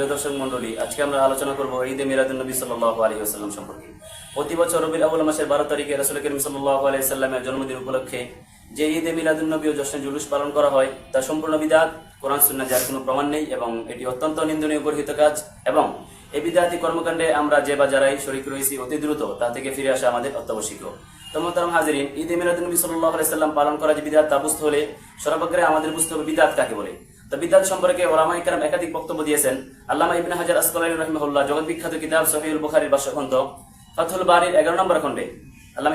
প্রিয় দর্শক মন্ডলী আজকে আমরা আলোচনা করব ঈদে মিরাদুল নবী সাল্লাহ আলী আসাল্লাম সম্পর্কে। প্রতি বছর রবিল আবুল মাসের বারো তারিখে রসুল করিম সাল্লাহ আলী সাল্লামের জন্মদিন উপলক্ষে যে ঈদে মিরাদুল নবী ও জশ্ন জুলুস পালন করা হয়, তা সম্পূর্ণ বিদাত, কোরআন সুন্না যার কোনো প্রমাণ নেই এবং এটি অত্যন্ত নিন্দনীয় গর্হিত কাজ এবং এই বিদাতি কর্মকাণ্ডে আমরা যে বা যারাই শরিক রয়েছি অতি দ্রুত তা থেকে ফিরে আসা আমাদের অত্যাবশ্যক তো মোহতারাম হাজিরিন, ঈদে মিরাদুল নবী সাল্লাহ আলি সাল্লাম পালন করা যে বিদাত, তা বুঝতে হলে সর্বাগ্রে আমাদের বুঝতে হবে বিদাত কাকে বলে। বিদাত সম্পর্কে একাধিক বক্তব্য দিয়েছেন। ইবনে হাজার আসকালানি রহিমাহুল্লাহ, জগৎ বিখ্যাত কিতাব সহিউল বুখারীর ফাথুল বারির 11 নম্বর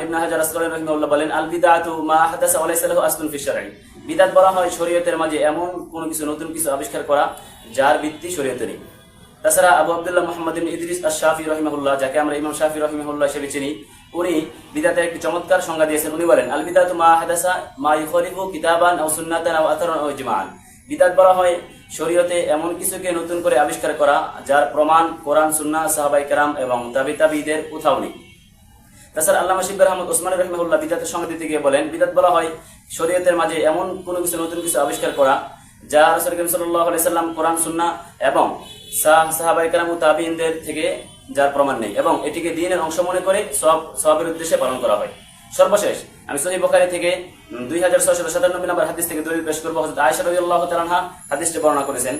ইবনে হাজার আসকালানি রহিমাহুল্লাহ বলেন আল বিদাতু মা বিদাত বলা হয় শরীয়তের মাঝে এমন কোনো কিছু, নতুন কিছু আবিষ্কার করা যার ভিত্তি শরীয়তে নেই। তাছাড়া আবু আব্দুল্লাহ মোহাম্মদ ইদ্রিস আশ শাফি রহিমাহুল্লাহ, যাকে আমরা ইমাম শাফি রহিমাহুল্লাহ হিসেবে চিনি, উনি বিদাতের একটি চমৎকার সংজ্ঞা দিয়েছেন। উনি বলেন আল বিদাতু মা হাদাসা মা ইখলিফু কিতাবান আও সুন্নাতান আও আথারান আও ইজমাআন। বিদাত বলা হয়, শরীয়তে এমন কিছুকে নতুন করে আবিষ্কার করা যার প্রমাণ কোরআন সুন্না সাহাবাই কেরাম এবং তাবি তাবিদের কোথাও নেই। তাছাড়া আল্লামা শিবর আহমদ ওসমান রহমুল্লাহ বিদাতের দিতে গিয়ে বলেন, বিদাত বলা হয়, শরীয়তের মাঝে এমন কোনো কিছু নতুন কিছু আবিষ্কার করা যা রসুল সাল্লাহ সাল্লাম কোরআন সুন্না এবং সাহ, সাহাবাই কালাম ও তাবিনদের থেকে যার প্রমাণ নেই এবং এটিকে দিনের অংশ মনে করে সব, সবের উদ্দেশ্যে পালন করা হয়। সর্বশেষ আমি সহি বখারি থেকে দুই হাজার ছয়শো সাতানব্বই নম্বর হাদিস থেকে দলিল পেশ করবো হজরত আয়সা রবি আল্লাহ তালাহা হাদিসটি বর্ণনা করেছেন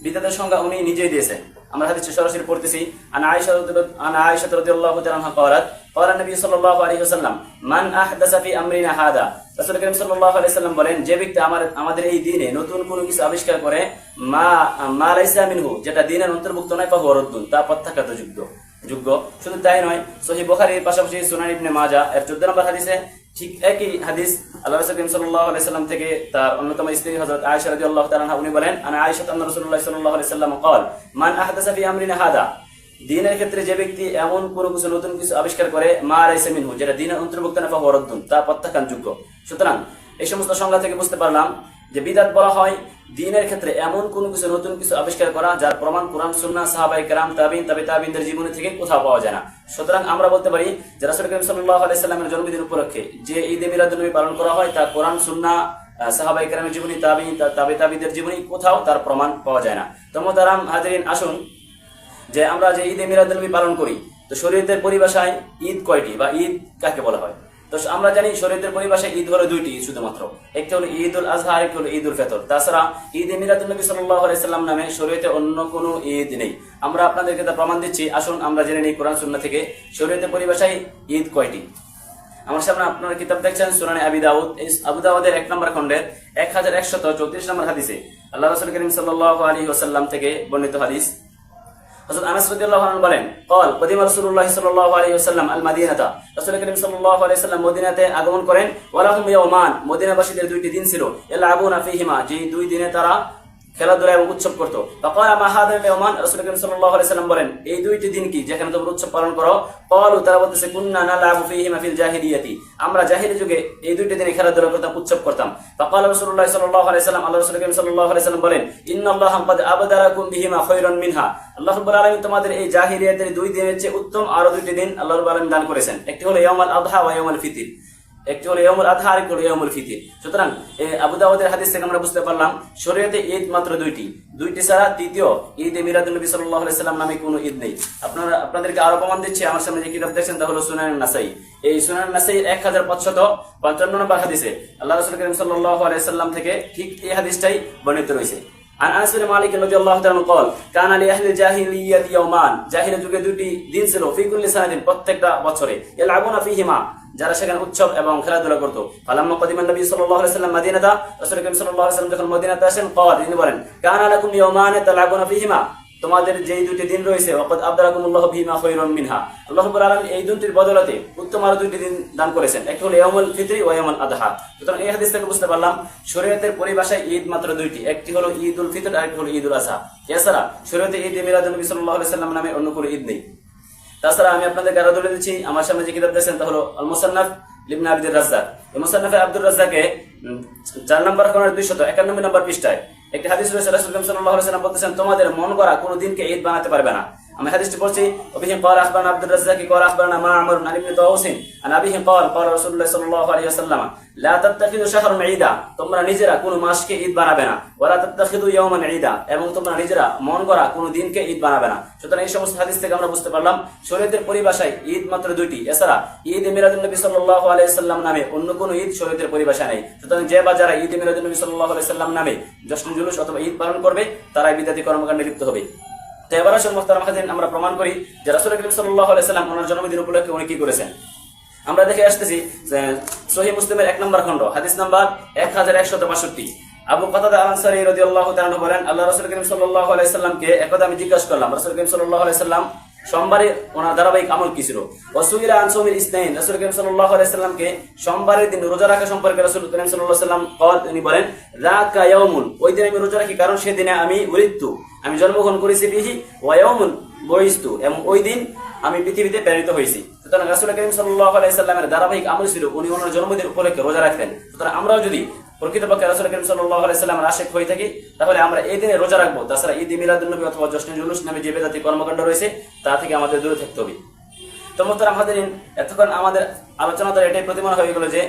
বিদ্যাতের সংজ্ঞা উনি নিজেই দিয়েছেন আমরা হাদিসটি সরাসরি পড়তেছি আন আয়েশা রাদি- আন আয়েশা রাদিয়াল্লাহু তাআলা আনহা قالت قال النبي صلى الله عليه وسلم من احدث في امرنا هذا রাসূল করিম সাল্লাল্লাহু আলাইহি সাল্লাম বলেন যে ব্যক্তি আমার আমাদের এই দিনে নতুন কোনো কিছু আবিষ্কার করে মা মা লাইসা মিনহু যেটা দিনের অন্তর্ভুক্ত নয় ফাহু রদ্দুন তা প্রত্যাখ্যাত যোগ্য। শুধু তাই নয় সহি বোখারির পাশাপাশি সোনার ইবনে মাজা এর চোদ্দ নম্বর হাদিসে ঠিক একই হাদিস আল্লাহ রসুল সাল্লাহ সাল্লাম থেকে তার অন্যতম স্ত্রী হজরত আয়সা রাজি আল্লাহ তালা উনি বলেন আয়সা তান্ন রসুল্লাহ সাল্লাহ সাল্লাম কল মান আমরিন হাদা দিনের ক্ষেত্রে যে ব্যক্তি এমন কোনো কিছু, নতুন কিছু আবিষ্কার করে, মা রাইসে মিনহু যেটা দিনের অন্তর্ভুক্ত না বা তা প্রত্যাখ্যানযোগ্য। সুতরাং এই সমস্ত সংজ্ঞা থেকে বুঝতে পারলাম যে বিদাত বলা হয় দিনের ক্ষেত্রে এমন কোনো কিছু, নতুন কিছু আবিষ্কার করা যার প্রমাণ কোরআন, সুন্নাহ সাহাবাই কেরাম, তাবিন তবে তাবিনদের জীবনী থেকে কোথাও পাওয়া যায় না। সুতরাং আমরা বলতে পারি যে রাসূল করিম আলাইহি জন্মদিন উপলক্ষে যে ঈদে মিলাদুন্নবী পালন করা হয়, তা কোরআন সুন্না সাহাবাই কেরামের জীবনী, তাবিন, তা- তাবে তাবিদের জীবনী কোথাও তার প্রমাণ পাওয়া যায় না। তো মোহতারাম হাজিরিন, আসুন যে আমরা যে ঈদে মিলাদুন্নবী পালন করি, তো শরীয়তের পরিভাষায় ঈদ কয়টি বা ঈদ কাকে বলা হয়? তো আমরা জানি শরীয়তের পরিভাষায় ঈদ হলো দুইটি ঈদ শুধুমাত্র। একটি হলো ঈদ উল আজহা, আরেকটি হলো ঈদ উল ফিতর। তাছাড়া ঈদ মিলাদুল নবী সাল্লাল্লাহু আলাইহি সাল্লাম নামে শরীয়তে অন্য কোনো ঈদ নেই। আমরা আপনাদেরকে তা প্রমাণ দিচ্ছি। আসুন, আমরা জেনে নিই কোরআন সুন্নাহ থেকে শরীয়তের পরিভাষায় ঈদ কয়টি। আমার সামনে আপনার কিতাব দেখছেন সুনানে আবি দাউদ। আবু দাউদের এক নম্বর খণ্ডের এক হাজার একশত চৌত্রিশ নম্বর হাদিসে আল্লাহ রসুল করিম সাল্লাল্লাহু আলাইহি ওয়াসাল্লাম থেকে বর্ণিত হাদিস। হযরত আনাস রাদিয়াল্লাহু আনহু বলেন, কল, কদিমা রাসূলুল্লাহ সাল্লাল্লাহু আলাইহি ওয়াসাল্লাম আল মাদিনাতা রাসূল করিম সাল্লাল্লাহু আলাইহি ওয়াসাল্lam মদিনাতে আগমন করেন ওয়া লাহুম ইয়াওমান মদিনাবাসীদের দুইটি দিন ছিল ইয়ালাবুনা ফিহিমা। যেই দুই দিনে তারা খেলাধুলা এবং উৎসব বলেন, এই দুইটি দিন কি যেখানে তোমরা উৎসব পালন করো? তারা বলতেছে আমরা যুগে এই দুইটি দিনে খেলাধুলা করতাম, উৎসব করতাম। তখন রসুল্লাহ আল্লাহ রসুল বলেন মিনহা। আল্লাহ রব্বুল তোমাদের এই জাহিরিয়াতের দুই দিনের চেয়ে উত্তম আরও দুইটি দিন আল্লাহ আলম দান করেছেন। একটি হলো ইয়ামাল আবহা ওয়া ইয়ামাল ফিতির। একটি হলো ইয়ামুল আধা আরেকটি হলো ইয়ামুল ফিতির সুতরাং এ আবু দাউদের হাদিস থেকে আমরা বুঝতে পারলাম শরীয়তে ঈদ মাত্র দুইটি দুইটি ছাড়া তৃতীয় ঈদ এ মিরাদুল নবী সাল্লাল্লাহু আলাইহি সাল্লাম নামে কোনো ঈদ নেই আপনারা আপনাদেরকে আরো প্রমাণ দিচ্ছি আমার সামনে যে কিতাব দেখছেন তা হলো সুনান নাসাই এই সুনান নাসাই এক হাজার পাঁচশত পঞ্চান্ন নম্বর হাদিসে আল্লাহ রাসূল করিম সাল্লাল্লাহু আলাইহি সাল্লাম থেকে ঠিক এই হাদিসটাই বর্ণিত রয়েছে عن انس بن مالك رضي الله تعالى عنه قال كان لاهل الجاهليه يومان জাহিল যুগে দুটি দিন ছিল ফি কুল্লি সানাদিন প্রত্যেকটা বছরে ইয়ালআবুনা ফীহিমা যারা সেখানে উৎসব এবং খেলাধুলা করতো। তোমাদের যে দুটি দিন রয়েছে এই দুটির বদলতে উত্তম আরও দুটি দিন দান করেছেন। একটি হলো ইয়াউমুল ফিতরি ওয়া ইয়াউমুল সুতরাং এই হাদিস থেকে বুঝতে পারলাম, শরীয়তের পরিভাষায় ঈদ মাত্র দুইটি। একটি হলো ঈদুল ফিতর আরেকটি হলো ঈদুল আযহা। এছাড়া শরীয়তে ঈদ মিলাদুন নবী সাল্লাহ সাল্লাম নামে অন্য কোনো ঈদ নেই। তাছাড়া আমি আপনাদের আরও ধরে দিচ্ছি, আমার সামনে যে কিতাব দেখছেন তা হলো আল মুসান্নাফ লিবনা আবিদুর রাজ্জাক। এই মুসান্নাফে আব্দুর রাজ্জাকে চার নম্বর খনের দুইশত একানব্বই নম্বর পৃষ্ঠায়, একটি হাদিস রয়েছে, রাসুল সাল্লাম বলতেছেন, তোমাদের মন করা কোনো দিনকে ঈদ বানাতে পারবে না। আমরা হাদিসটি পড়ছি, অবিহি কর আসবান আব্দুর রাজাকি কর আসবান আমার আমর আলী ইবনে তাউসিন আন কর কর রসুল্লাহ সাল্লাল্লাহু আলাইহি ঈদা তোমরা নিজেরা কোনো মাসকে ঈদ বানাবে না ঈদা এবং তোমরা নিজেরা মন করা কোনো দিনকে ঈদ বানাবে না। সুতরাং এই সমস্ত হাদিস থেকে আমরা বুঝতে পারলাম, শরীয়তের পরিভাষায় ঈদ মাত্র দুইটি। এছাড়া ঈদ মিলাদুন নবী সাল্লাল্লাহু আলাইহি সাল্লাম নামে অন্য কোনো ঈদ শরীয়তের পরিভাষা নেই। সুতরাং যে বা যারা ঈদ মিলাদুন নবী সাল্লাল্লাহু আলাইহি সাল্লাম নামে জশ্ন জুলুস অথবা ঈদ পালন করবে তারা বিদাতি কর্মকাণ্ডে লিপ্ত হবে। আমরা প্রমাণ করি যে রাসুল করিম আলাইহি সাল্লাম ওনার জন্মদিন উপলক্ষে উনি কি করেছেন। আমরা দেখে আসতেছি সহি মুসলিমের এক নম্বর খণ্ড, হাদিস নাম্বার এক হাজার একশত বাষট্টি। আবু কাতাদা আনসারী রাদিয়াল্লাহু বলেন, আল্লাহ রসুল করিম সাল্লাহ আলাইসাল্লামকে একদা আমি জিজ্ঞাসা করলাম, রসুল করিম সাল্লাহ আলাইহি সাল্লাম সোমবারে ওনার ধারাবাহিক আমল কি ছিল? ওয়াসুইলা আন সাওমিল ইসনাইন, রাসূল করিম সাল্লাল্লাহু আলাইহি সোমবারের দিন রোজা রাখা সম্পর্কে রাসূল করিম সাল্লাল্লাহু আলাইহি সাল্লাম তিনি বলেন ইয়াউমুন ওই দিন আমি রোজা রাখি, কারণ সেদিনে আমি উলিদতু আমি জন্মগ্রহণ করেছি বিহি, ওয়া বইস্তু এবং ওই দিন আমি পৃথিবীতে প্রেরিত হয়েছি। সুতরাং রাসুল করিম সাল্লাহ আলাইসাল্লামের ধারাবাহিক আমল ছিল, উনি ওনার জন্মদিন উপলক্ষে রোজা রাখতেন। সুতরাং আমরাও যদি প্রকৃতপক্ষে করিম আশেক হয়ে থাকি, তাহলে আমরা এই দিনে রোজা রাখব। তাছাড়া ঈদ মিলাদুল্নবী অথবা জশ্ন জুলুস নামে যে বেদাতি কর্মকাণ্ড রয়েছে, তা থেকে আমাদের দূরে থাকতে হবে। হাজারিন, এতক্ষণ আমাদের আলোচনা এটাই হয়ে গেল যে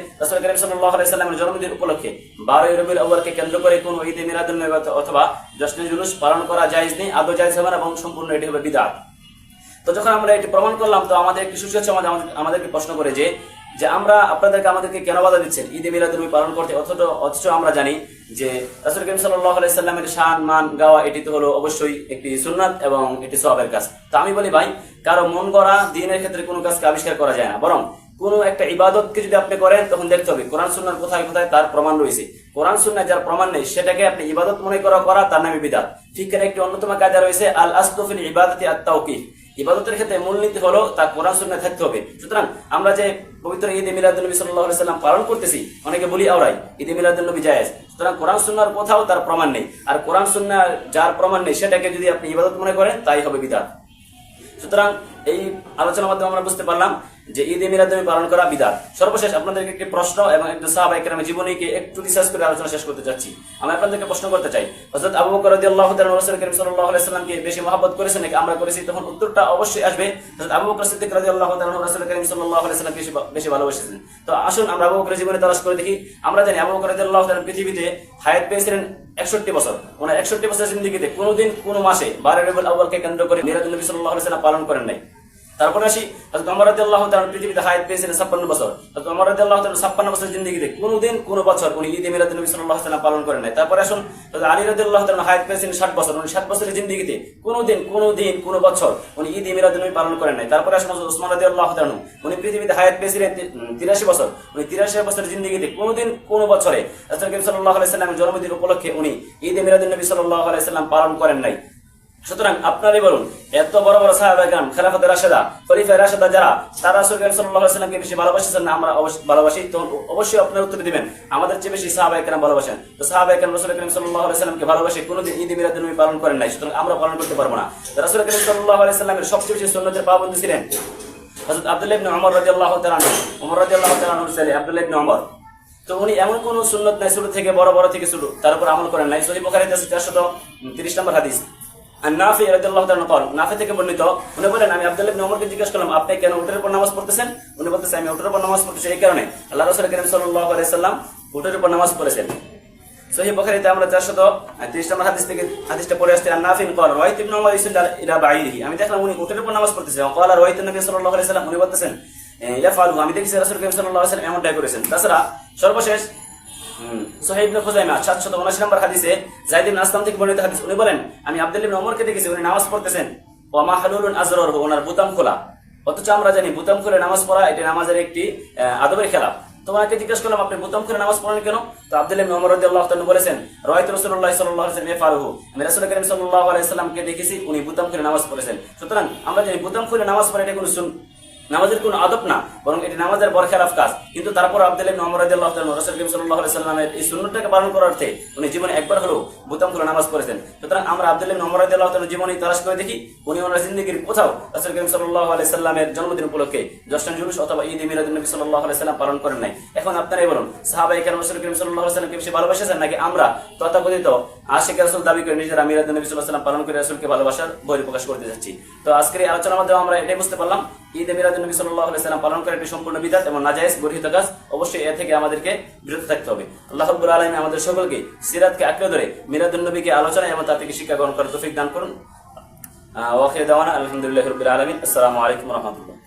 করিম জন্মদিন উপলক্ষে 12 রবিউল আউয়ালকে কেন্দ্র করে কোন ঈদ মিলাদুন নবী অথবা জশ্নে জুলুস পালন করা জায়েজ নেই, আদৌ জায়েজ হবে না এবং সম্পূর্ণ এটি হবে বিদআত তো যখন আমরা এটি প্রমাণ করলাম, তো আমাদের একটি আমাদের, আমাদেরকে প্রশ্ন করে যে যে আমরা আপনাদেরকে আমাদেরকে কেন বাধা দিচ্ছেন? ঈদ মিলাদুল পালন করতে, অথচ অথচ আমরা জানি যে রাসূল করিম সাল্লাল্লাহু আলাইহি শান, মান, গাওয়া, এটি তো হলো অবশ্যই একটি সুন্নাত এবং এটি সওয়াবের কাজ। তো আমি বলি, ভাই, কারও মন গড়া দিনের ক্ষেত্রে কোনো কাজকে আবিষ্কার করা যায় না। বরং কোনো একটা ইবাদতকে যদি আপনি করেন, তখন দেখতে হবে কোরআন, সুন্নার কোথায় কোথায় তার প্রমাণ রয়েছে। কোরআন, সুন্নায় যার প্রমাণ নেই, সেটাকে আপনি ইবাদত মনে করা করা তার নামে বিদাত। ফিকের একটি অন্যতম কায়দা রয়েছে আল আসতুফিল ইবাদতি আত তাওকিফ ইবাদতের ক্ষেত্রে মূলনীতি হলো তা কোরআন সুন্নায় থাকতে হবে। সুতরাং আমরা যে পবিত্র ঈদ মিলাদুল নবী সাল্লাল্লাহু সাল্লাম পালন করতেছি, অনেকে বলি আওরাই, ঈদ মিলাদুল নবী জায়েজ। সুতরাং কোরআন শুননার কোথাও তার প্রমাণ নেই। আর কোরআন শুননা যার প্রমাণ নেই, সেটাকে যদি আপনি ইবাদত মনে করেন, তাই হবে বিদাত। সুতরাং এই আলোচনার মাধ্যমে আমরা বুঝতে পারলাম যে ঈদ মিলাদুল পালন করা বিদাত। সর্বশেষ আপনাদেরকে একটি প্রশ্ন এবং একটু সাহাবায়ে কেরামের জীবনীকে একটু রিসার্চ করে আলোচনা শেষ করতে চাচ্ছি। আমি আপনাদেরকে প্রশ্ন করতে চাই, হযরত আবু বকর রাদিয়াল্লাহু তাআলা রাসূল করিম সাল্লাল্লাহু আলাইহি সাল্লামকে বেশি মহব্বত করেছেন নাকি আমরা করেছি? তখন উত্তরটা অবশ্যই আসবে, হযরত আবু বকর সিদ্দিক রাদিয়াল্লাহু তাআলা রাসূল করিম সাল্লাল্লাহু আলাইহি সাল্লামকে বেশি ভালোবেসেছেন। তো আসুন আমরা আবু বকরের জীবনে তালাশ করে দেখি। আমরা জানি আবু বকর রাদিয়াল্লাহু তাআলা পৃথিবীতে হায়াত পেয়েছিলেন একষট্টি বছর। ওনার একষট্টি বছর জিন্দিগিতে কোনোদিন কোনো মাসে বারো রবিউল আউয়ালকে কেন্দ্র করে মিরাজুল নবী সাল্লাল্লাহু আলাইহি সাল্লাম পালন করেন নাই। তারপরে আসি, হযরত ওমর রাদিয়াল্লাহু তাআলা পৃথিবীতে হায়াত পেয়েছিলেন 56 বছর। হযরত ওমর রাদিয়াল্লাহু তাআলা 56 বছর জিন্দেগিতে কোনোদিন কোনো বছর উনি ঈদ মিলাদুন নবী আলাইহি সাল্লাম পালন করেন নাই। তারপরে আসুন আলী রাদিয়াল্লাহু তাআলা হায়াত পেয়েছিলেন 60 বছর। উনি 60 বছরের জিন্দেগিতে কোনোদিন কোনোদিন, কোনো বছর উনি ঈদ মিলাদুন নবী পালন করেন নাই। তারপরে আসুন, হযরত ওসমান রাদিয়াল্লাহু তাআলা উনি পৃথিবীতে হায়াত পেয়েছিলেন 83 বছর। উনি 83 বছরের জিন্দেগিতে কোনোদিন কোনো বছরে করিম সাল্লাল্লাহু আলাইহি জন্মদিন উপলক্ষে উনি ঈদ মিলাদুন নবী সাল্লাল্লাহু আলাইহি সাল্লাম পালন করেন নাই। সুতরাং আপনারই বলুন, এত বড় বড় সাহাবাগান খেলাফত রাশেদা খলিফা রাশেদা যারা, তারা রাসূল আলাইহি সাল্লামকে বেশি ভালোবাসেন না, আমরা ভালোবাসি, তো অবশ্যই আপনার উত্তর দিবেন, আমাদের চেয়ে বেশি সাহাবায়ে কেরাম ভালোবাসেন। তো সাহাবায়ে কেরাম রাসূল করিম আলাইহি সাল্লামকে ভালোবাসে, কোনোদিন ঈদ মিলাদুন নবী পালন করেন নাই, সুতরাং আমরা পালন করতে পারব না। রাসূল করিম আলাইহি সাল্লামের সবচেয়ে বেশি সুন্নতের পাবন্দ ছিলেন হযরত আব্দুল্লাহ ইবনে ওমর রাদিয়াল্লাহু তাআলা ওমর রাদিয়াল্লাহু তাআলা ছেলে আব্দুল্লাহ ইবনে ওমর তো উনি এমন কোন সুন্নত নাই ছোট থেকে বড় বড় থেকে শুরু, তার উপর আমল করেন নাই। সহিহ বুখারীতে আছে 430 নম্বর হাদিস। আর নাফি রাদিয়াল্লাহু তাআলা নাফি থেকে বর্ণিত, উনি বলেন, আমি আব্দুল্লাহ ইবনে ওমরকে জিজ্ঞেস করলাম, আপনি কেন উটের উপর নামাজ পড়তেছেন? উনি আমি উটের উপর নামাজ পড়তেছি এই কারণে। আল্লাহ রাসূল করিম সাল্লাল্লাহু আলাইহি সাল্লাম উটের উপর নামাজ পড়েছেন। আমরা চারশত তিরিশ নম্বর হাদিস থেকে হাদিসটা পড়ে আসছে আর ইবনে ওমর ইসুল বাইরিহি আমি দেখলাম উনি উটের উপর নামাজ পড়তেছেন কল রোহিত নবী সাল্লাল্লাহু আলাইহি সাল্লাম। উনি বলতেছেন ইয়া ফালু আমি দেখেছি রাসূল করিম সাল্লাল্লাহু আলাইহি সাল্লাম এমনটাই করেছেন। তাছাড়া সর্বশেষ সোহেব ইবনে খুজাইমা 779 নম্বর হাদিসে যায়েদ ইবনে আসলাম থেকে বর্ণিত হাদিস। উনি বলেন, আমি আব্দুল্লাহ ইবনে ওমরকে দেখেছি, উনি নামাজ পড়তেছেন। ওয়া মাহলুলুন আজরারহু ওনার বুতাম খোলা। অথচ আমরা জানি বুতাম খুলে নামাজ পড়া, এটা নামাজের একটি খেলাফ তোমাকে জিজ্ঞেস করলাম, আপনি বুতাম খুলে নামাজ পড়েন কেন? বলেছেন দেখেছি, উনি বুতাম খুলে নামাজ পড়েছেন। সুতরাং আমরা জানি বুতাম খুলে নামাজ পড়া এটা নামাজের কোনো আদব না, বরং এটি নামাজের বরখেলাফ কাজ। কিন্তু তারপর আব্দুল্লাহ ইবনে ওমর রাদিয়াল্লাহু তাআলা রাসূল করিম সাল্লাল্লাহু সাল্লামের এই সুন্নতটাকে পালন করার অর্থে উনি জীবনে একবার হলেও বুতাম খুলে নামাজ পড়েছেন। সুতরাং আমরা রাদিয়াল্লাহু তাআলার জীবনে তালাশ করে দেখি, উনি ওনার জিন্দেগীর কোথাও রাসূল করিম সাল্লামের জন্মদিন উপলক্ষে জশ্ন জুলুস অথবা ঈদ মিলাদুন নবী সাল্লাম পালন করেন নাই। এখন আপনারাই বলুন, সাহাবায়ে কেরাম রাসূল করিম সাল্লামকে বেশি ভালোবাসেছেন, নাকি আমরা তথাকথিত আশিক রাসূল দাবি করে নিজেরা মিলাদুন নবী সাল্লাম পালন করে রাসূলকে ভালোবাসার বই প্রকাশ করতে যাচ্ছি। তো আজকের এই আলোচনার মাধ্যমে আমরা এটাই বুঝতে পারলাম ঈদ মিলাদুন নবী সাল্লাহ সাল্লাম পালন করা একটি সম্পূর্ণ বিদাত এবং নাজায়েজ গর্হিত কাজ, অবশ্যই এ থেকে আমাদেরকে বিরত থাকতে হবে। আল্লাহ রাব্বুল আলামিন আমাদের সকলকে সিরাতকে আঁকড়ে ধরে মিলাদুন নবীকে আলোচনা এবং তা থেকে শিক্ষা গ্রহণ করার তফিক দান করুন। আহ ওয়াখির আলহামদুলিল্লাহ রবিল আলমিন। আসসালামু আলাইকুম রাহমাতুল্লাহ।